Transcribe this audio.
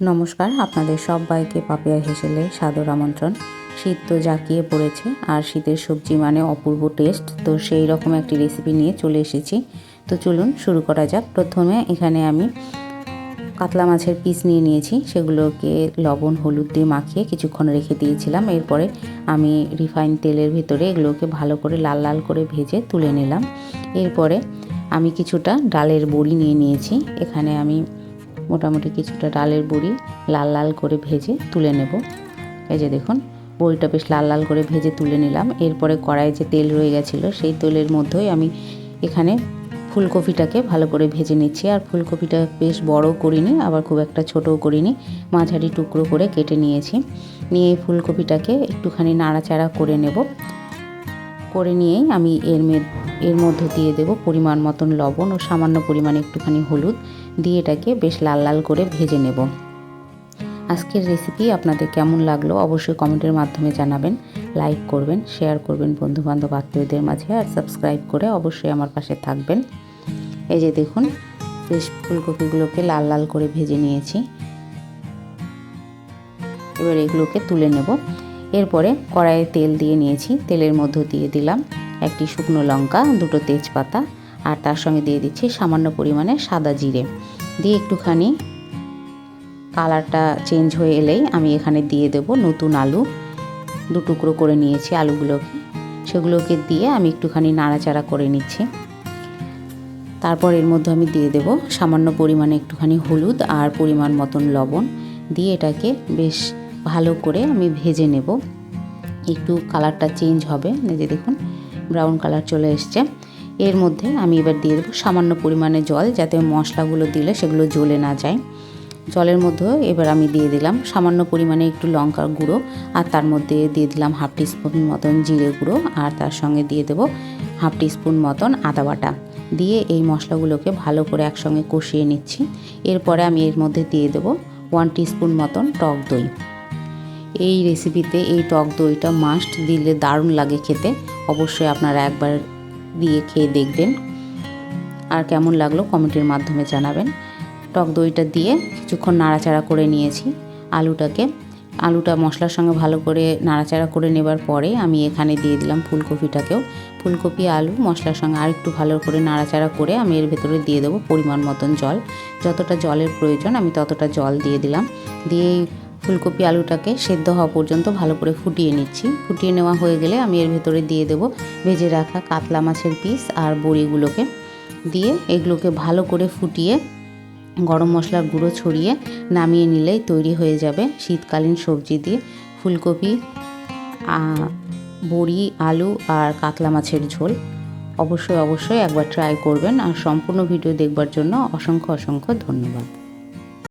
নমস্কার, আপনাদের সবাইকে পাপিয়া হেসেলে সাদর আমন্ত্রণ। শীত তো জাঁকিয়ে পড়েছে আর শীতের সবজি মানে অপূর্ব টেস্ট তো সেই রকম একটি রেসিপি নিয়ে চলে এসেছি। তো চলুন শুরু করা যাক। প্রথমে এখানে আমি কাতলা মাছের পিস নিয়ে নিয়েছি। সেগুলোকে লবণ, হলুদ দিয়ে মাখিয়ে কিছুক্ষণ রেখে দিয়েছিলাম। এরপরে আমি রিফাইন তেলের ভিতরে এগুলোকে ভালো করে লাল লাল করে ভেজে তুলে নিলাম। এরপরে আমি কিছুটা ডালের বড়ি নিয়ে নিয়েছি। এখানে আমি মোটামুটি কিছুটা ডালের বড়ি লাল লাল করে ভেজে তুলে নেব। এই যে দেখুন, বড়িটা বেশ লাল লাল করে ভেজে তুলে নিলাম। এরপরে কড়াইয়ে যে তেল রয়ে গেছিল, সেই তেলের মধ্যেই আমি এখানে ফুলকপিটাকে ভালো করে ভেজে নিচ্ছি। আর ফুলকপিটা বেশ বড় করিনি, আবার খুব একটা ছোটও করিনি, মাঝারি টুকরো করে কেটে নিয়েছি। নিয়ে এই ফুলকপিটাকে একটুখানি নাড়াচাড়া করে নেব। করে নিয়েই আমি এর এর মধ্যে দিয়ে দেব পরিমাণ মতন লবণ ও সামান্য পরিমাণে একটুখানি হলুদ। দিয়ে এটাকে বেশ লাল লাল করে ভেজে নেব। আজকের রেসিপি আপনাদের কেমন লাগল অবশ্যই কমেন্টের মাধ্যমে জানাবেন লাইক করবেন শেয়ার করবেন বন্ধুবান্ধব, আত্মীয়দের মাঝে আর সাবস্ক্রাইব করে অবশ্যই আমার পাশে থাকবেন। এই যে দেখুন, বেশ ফুলকপিগুলোকে লাল লাল করে ভেজে নিয়েছি। এবার এগুলোকে তুলে নেব। এরপরে কড়াইয়ে তেল দিয়ে নিয়েছি। তেলের মধ্যে দিয়ে দিলাম একটি শুকনো লঙ্কা, দুটো তেজপাতা, আর তার সঙ্গে দিয়ে দিচ্ছি সামান্য পরিমাণে সাদা জিরে। দিয়ে একটুখানি কালারটা চেঞ্জ হয়ে এলেই আমি এখানে দিয়ে দেব নতুন আলু। দু টুকরো করে নিয়েছি আলুগুলোকে। সেগুলোকে দিয়ে আমি একটুখানি নাড়াচাড়া করে নিচ্ছি। তারপর এর মধ্যে আমি দিয়ে দেব সামান্য পরিমাণে একটুখানি হলুদ আর পরিমাণ মতন লবণ। দিয়ে এটাকে বেশ ভালো করে আমি ভেজে নেব। একটু কালারটা চেঞ্জ হবে। যে দেখুন ব্রাউন কালার চলে এসছে। এর মধ্যে আমি এবার দিয়ে দেবো সামান্য পরিমাণে জল যাতে মশলাগুলো দিলে সেগুলো জ্বলে না যায়। জলের মধ্যে এবার আমি দিয়ে দিলাম সামান্য পরিমাণে একটু লঙ্কার গুঁড়ো আর তার মধ্যে দিয়ে দিলাম হাফ টিস্পুন মতন জিরে গুঁড়ো আর তার সঙ্গে দিয়ে দেবো হাফ টিস্পুন মতন আদা বাটা। দিয়ে এই মশলাগুলোকে ভালো করে একসঙ্গে কষিয়ে নিচ্ছি। এরপরে আমি এর মধ্যে দিয়ে দেবো ওয়ান টিস্পুন মতন টক দই। এই রেসিপিতে এই টক দইটা মাস্ট দিলে দারুণ লাগে খেতে। অবশ্যই আপনারা একবার দিয়ে খেয়ে দেখবেন। আর কেমন লাগল কমেন্টের মাধ্যমে জানাবেন। টক দইটা দিয়ে কিছুক্ষণ নাড়াচাড়া করে নিয়েছি আলুটাকে। আলুটা মশলার সঙ্গে ভালো করে নাড়াচাড়া করে নেবার পরে আমি এখানে দিয়ে দিলাম ফুলকপিটাকেও। ফুলকপি, আলু মশলার সঙ্গে আর একটু ভালো করে নাড়াচাড়া করে আমি এর ভেতরে দিয়ে দেবো পরিমাণ মতন জল। যতটা জলের প্রয়োজন আমি ততটা জল দিয়ে দিলাম। দিয়ে ফুলকপি আলুটাকে সেদ্ধ হওয়া পর্যন্ত ভালো করে ফুটিয়ে নিচ্ছি। ফুটিয়ে নেওয়া হয়ে গেলে আমি এর ভেতরে দিয়ে দেবো ভেজে রাখা কাতলা মাছের পিস আর বড়িগুলোকে দিয়ে এগুলোকে ভালো করে ফুটিয়ে গরম মশলার গুঁড়ো ছড়িয়ে নামিয়ে নিলেই তৈরি হয়ে যাবে শীতকালীন সবজি দিয়ে। ফুলকপি বড়ি, আলু আর কাতলা মাছের ঝোল। অবশ্যই অবশ্যই একবার ট্রাই করবেন আর সম্পূর্ণ ভিডিও দেখবার জন্য অসংখ্য অসংখ্য ধন্যবাদ।